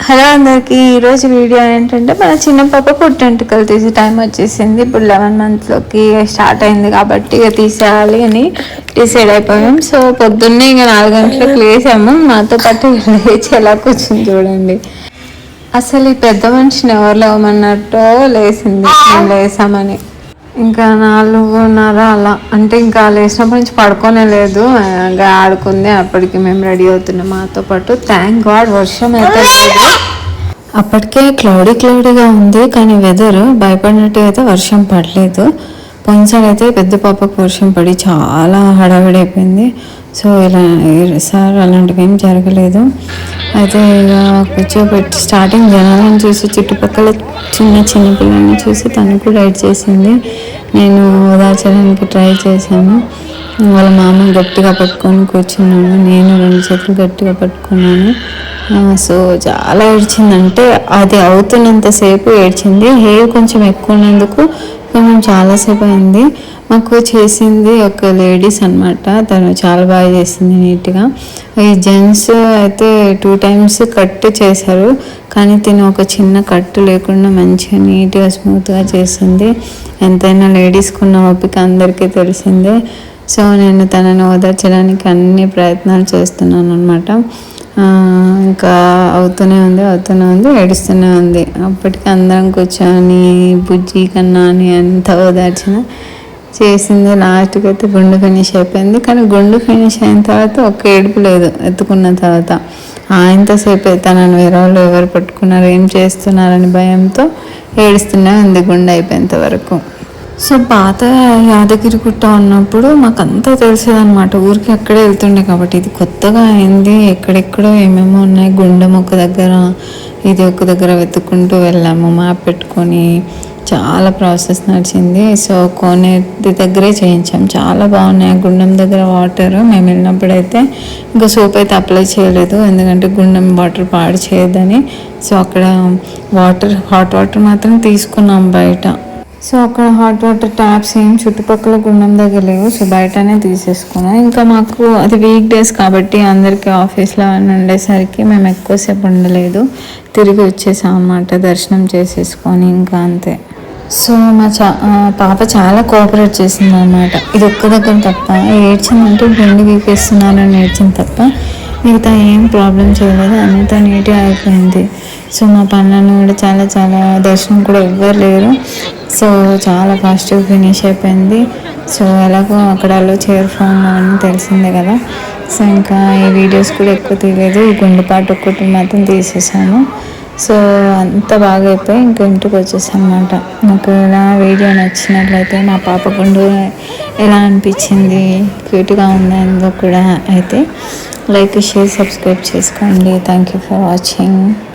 Hello అందరికీ ఈరోజు video ఏంటంటే మన చిన్న పాప పుట్టెంటుకలు తీసే టైం వచ్చేసింది. ఇప్పుడు లెవెన్ మంత్స్లోకి స్టార్ట్ అయింది కాబట్టి ఇక తీసేయాలి అని డిసైడ్ అయిపోయాం. సో పొద్దున్నే ఇక నాలుగు గంటలకు లేసాము. మాతో పాటు లేచి ఎలా కూర్చుని చూడండి. అసలు ఈ పెద్ద మనిషిని ఎవరు లేవమన్నట్టు లేసింది. మేము లేసామని. ఇంకా నాలుగున్నర అలా. అంటే ఇంకా లేచినప్పటి నుంచి పడుకోనే లేదు. ఇంకా ఆడుకుంది. అప్పటికి మేము రెడీ అవుతున్నాం మాతో పాటు. థ్యాంక్ గాడ్ వర్షం అయితే లేదు. అప్పటికే క్లౌడీ క్లౌడీగా ఉంది. కానీ వెదర్ భయపడినట్టు అయితే వర్షం పడలేదు. పోయినసారి అయితే పెద్ద పాపకు వర్షం పడి చాలా హడావిడి అయిపోయింది. సో ఇలా సార్ అలాంటివి ఏం జరగలేదు. అయితే ఇక కూర్చోబెట్టి స్టార్టింగ్ జనాలను చూసి చుట్టుపక్కల చిన్న చిన్న పిల్లల్ని చూసి తను కూడా రైడ్ చేసింది. నేను ఓదార్చడానికి ట్రై చేశాను. వాళ్ళ మామ గట్టిగా పట్టుకొని కూర్చున్నాను నేను రెండు చేతులు గట్టిగా పట్టుకున్నాను. సో చాలా ఏడ్చిందంటే అది అవుతున్నంతసేపు ఏడ్చింది. హెయిర్ కొంచెం ఎక్కువ ఉన్నందుకు మేము చాలాసేపు అయింది. మాకు చేసింది ఒక లేడీస్ అన్నమాట. తను చాలా బాగా చేసింది నీట్గా. ఈ జెంట్స్ అయితే టూ టైమ్స్ కట్ చేశారు. కానీ తిను ఒక చిన్న కట్టు లేకుండా మంచిగా నీట్గా స్మూత్గా చేసింది. ఎంతైనా లేడీస్కి ఉన్న ఓపిక అందరికీ తెలిసిందే. సో నేను తనని ఓదార్చడానికి అన్ని ప్రయత్నాలు చేస్తున్నాను అనమాట ఇంకా అవుతూనే ఉంది అవుతూనే ఉంది ఏడుస్తూనే ఉంది. అప్పటికి అందరం కూర్చొని బుజ్జి కన్నా అని అంత ఓదార్చిన. చేసింది లాస్ట్కి అయితే గుండు ఫినిష్ అయిపోయింది. కానీ గుండు ఫినిష్ అయిన తర్వాత ఒక్క ఏడుపు లేదు ఎత్తుకున్న తర్వాత. ఆయనతోసేపు అవుతానని వేరే వాళ్ళు ఎవరు పట్టుకున్నారు ఏం చేస్తున్నారని భయంతో ఏడుస్తూనే ఉంది గుండె అయిపోయేంత వరకు. సో పాత యాదగిరి గుట్ట ఉన్నప్పుడు మాకు అంతా ఊరికి అక్కడే వెళ్తుండే కాబట్టి ఇది కొత్తగా అయింది. ఎక్కడెక్కడో ఏమేమో ఉన్నాయి. గుండెం ఒక దగ్గర ఇది ఒక దగ్గర వెతుక్కుంటూ వెళ్ళాము. మ్యాప్ పెట్టుకొని చాలా ప్రాసెస్ నడిచింది. సో కోనేటి దగ్గరే చేయించాం. చాలా బాగున్నాయి. గుండెం గుండం దగ్గర వాటర్ మేము వెళ్ళినప్పుడైతే ఇంకా సోప్ అయితే అప్లై చేయలేదు. ఎందుకంటే గుండం వాటర్ పాడు చేయదని సో అక్కడ వాటర్ హాట్ వాటర్ మాత్రం తీసుకున్నాం బయట. సో అక్కడ హాట్ వాటర్ ట్యాప్స్ ఏం చుట్టుపక్కల గుండం దగ్గర లేవు. సో బయటనే తీసేసుకున్నాం. ఇంకా మాకు అది వీక్ డేస్ కాబట్టి అందరికీ ఆఫీస్లో అని ఉండేసరికి మేము ఎక్కువసేపు ఉండలేదు. తిరిగి వచ్చేసాం అన్నమాట దర్శనం చేసేసుకొని ఇంకా అంతే. సో మా చా పాప చాలా కోఆపరేట్ చేసింది అనమాట ఇది ఒక్క దగ్గర తప్ప ఏడ్చిందంటే గుండె అని ఏడ్చింది తప్ప మిగతా ఏం ప్రాబ్లం చేయలేదు. అంత నీట్గా అయిపోయింది. సో మా పనులను కూడా చాలా చాలా దర్శనం కూడా ఎవ్వరు లేరు. సో చాలా ఫాస్ట్గా ఫినిష్ అయిపోయింది. సో ఎలాగో అక్కడ అలో అని తెలిసిందే కదా. సో ఇంకా ఈ వీడియోస్ కూడా ఎక్కువ తీయలేదు. ఈ గుండెపాటు ఒక్కటి మాత్రం తీసేసాను. సో అంత బాగా అయిపోయి ఇంకా ఇంటికి వచ్చేసాను అనమాట నాకు ఇలా వీడియో నచ్చినట్లయితే మా పాప గుండు ఎలా అనిపించింది? క్యూట్గా ఉందో? కూడా అయితే. లైక్ షేర్ సబ్స్క్రైబ్ చేసుకోండి థ్యాంక్ యూ ఫర్ వాచింగ్